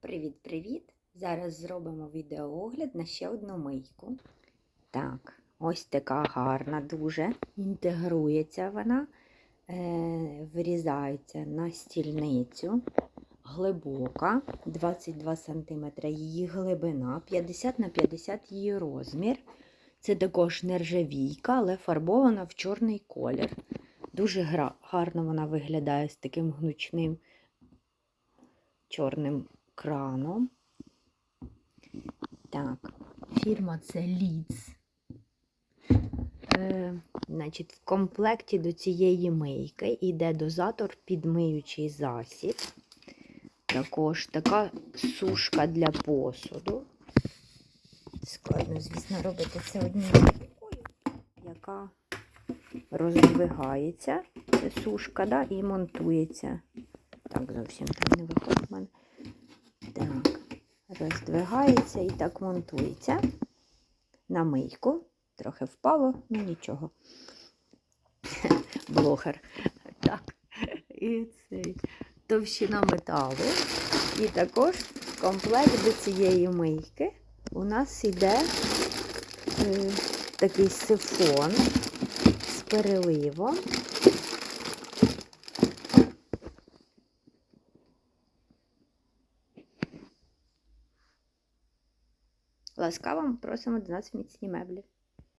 Привіт-привіт! Зараз зробимо відеоогляд на ще одну мийку. Так, ось така гарна, дуже інтегрується вона, е, вирізається на стільницю. Глибока, 22 см її глибина, 50 на 50 її розмір. Це також нержавійка, але фарбована в чорний колір. Дуже гарно вона виглядає з таким гнучним чорним краном. Так, фірма це Leeds. Е, значить, в комплекті до цієї мийки йде дозатор підмиючий засіб. Також така сушка для посуду. Складно, звісно, робити це однією рукою, яка роздвигається, це сушка, да, і монтується. Так, зовсім не виходить в мене. Так, роздвигається і так монтується на мийку. Трохи впало, ну нічого. Блогер. Так, і цей товщина металу. І також комплект до цієї мийки у нас йде е, такий сифон з переливом. Ласкаво просимо до нас міцні меблі.